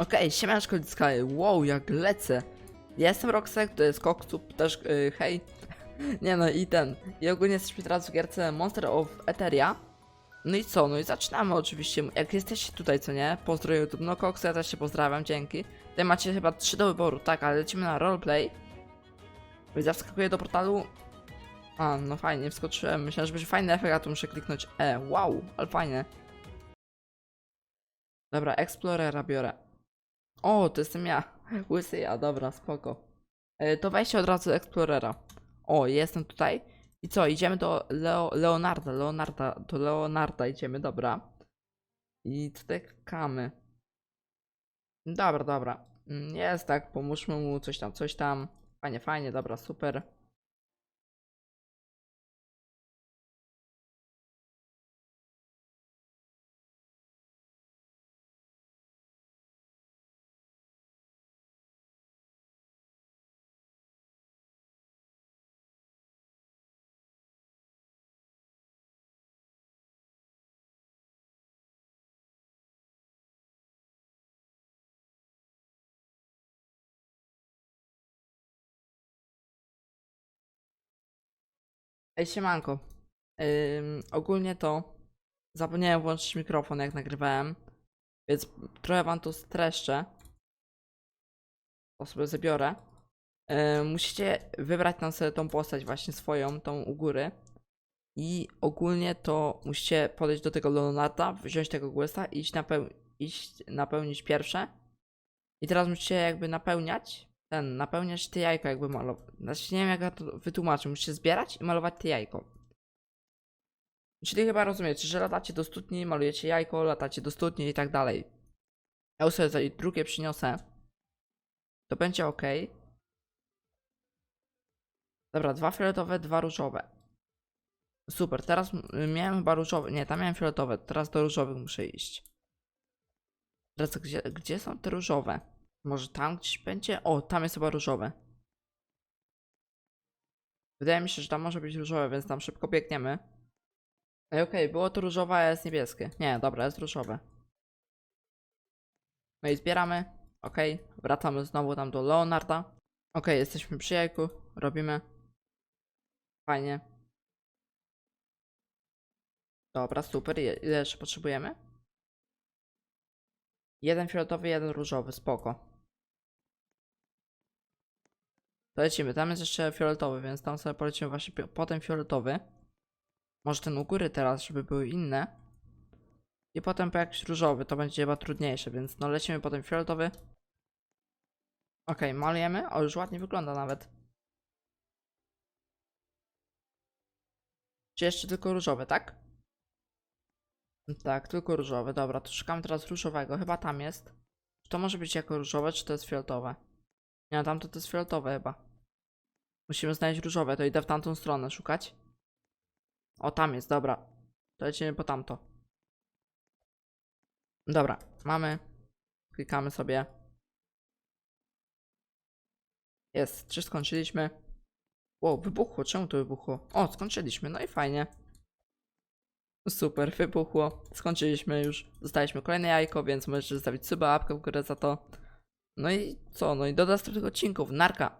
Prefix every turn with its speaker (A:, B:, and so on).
A: Okej, siemaneczko Sky, wow, jak lecę. Ja jestem Roxek, to jest Koksup, też yy, hej. Nie no i ten. I ogólnie jesteśmy teraz w gierce Monster of Eteria. No i co, no i zaczynamy oczywiście. Jak jesteście tutaj, co nie? Pozdro YouTube, no Koksu, ja też się pozdrawiam, dzięki. Tutaj macie chyba trzy do wyboru, tak, ale lecimy na roleplay. Więc ja wskakuję do portalu. A, no fajnie, wskoczyłem. Myślałem, że będzie fajny efekt, a tu muszę kliknąć E. Wow, ale fajnie. Dobra, Explorera biorę. O, to jestem ja. Łysy ja, dobra, spoko. E, to weźcie od razu Explorera. O, jestem tutaj. I co, idziemy do Leo, Leonarda, Leonarda, do Leonarda idziemy, dobra. I tutaj klikamy. Dobra, dobra. Mm, Jest tak, pomóżmy mu, coś tam, coś tam. Fajnie, fajnie, dobra, super. Ej, siemanko. Ym, ogólnie to zapomniałem włączyć mikrofon jak nagrywałem, więc trochę wam tu streszczę. To sobie zabiorę. Ym, musicie wybrać tam sobie tą postać właśnie swoją, tą u góry. I ogólnie to musicie podejść do tego Leonarda, wziąć tego Questa i iść, napeł- iść napełnić pierwsze. I teraz musicie jakby napełniać ten, napełniać te jajko jakby malować. Znaczy nie wiem jak ja to wytłumaczę. Musicie zbierać i malować te jajko. Czyli chyba rozumiecie, że latacie do studni, malujecie jajko, latacie do studni i tak dalej. Ja sobie tutaj drugie przyniosę. To będzie ok. Dobra, dwa fioletowe, dwa różowe. Super, teraz miałem chyba różowe. Nie, tam miałem fioletowe, teraz do różowych muszę iść. Teraz gdzie, gdzie są te różowe? Może tam gdzieś będzie? O, tam jest chyba różowe. Wydaje mi się, że tam może być różowe, więc tam szybko biegniemy. Ej, okej, było to różowe, a jest niebieskie. Nie, dobra, jest różowe. No i zbieramy. Okej, wracamy znowu tam do Leonarda. Okej, jesteśmy przy jajku, robimy. Fajnie. Dobra, super. Ile jeszcze potrzebujemy? Jeden fioletowy, jeden różowy, spoko. To lecimy, tam jest jeszcze fioletowy, więc tam sobie polecimy właśnie potem fioletowy. Może ten u góry teraz, żeby były inne. I potem po jakiś różowy, to będzie chyba trudniejsze, więc no lecimy potem fioletowy. Okej, malujemy. O, już ładnie wygląda nawet. Czy jeszcze tylko różowe, tak? Tak, tylko różowe. Dobra, to szukam teraz różowego. Chyba tam jest. Czy to może być jako różowe, czy to jest fioletowe? Nie, tamto to jest fioletowe chyba. Musimy znaleźć różowe, to idę w tamtą stronę szukać. O, tam jest, dobra. To lecimy po tamto. Dobra, mamy. Klikamy sobie. Jest, czy skończyliśmy? Wow, wybuchło, czemu to wybuchło? O, skończyliśmy, no i fajnie. Super, wybuchło. Skończyliśmy już. Dostaliśmy kolejne jajko, więc możecie zostawić suba, łapkę w górę za to. No i co? No i do następnych odcinków. Narka.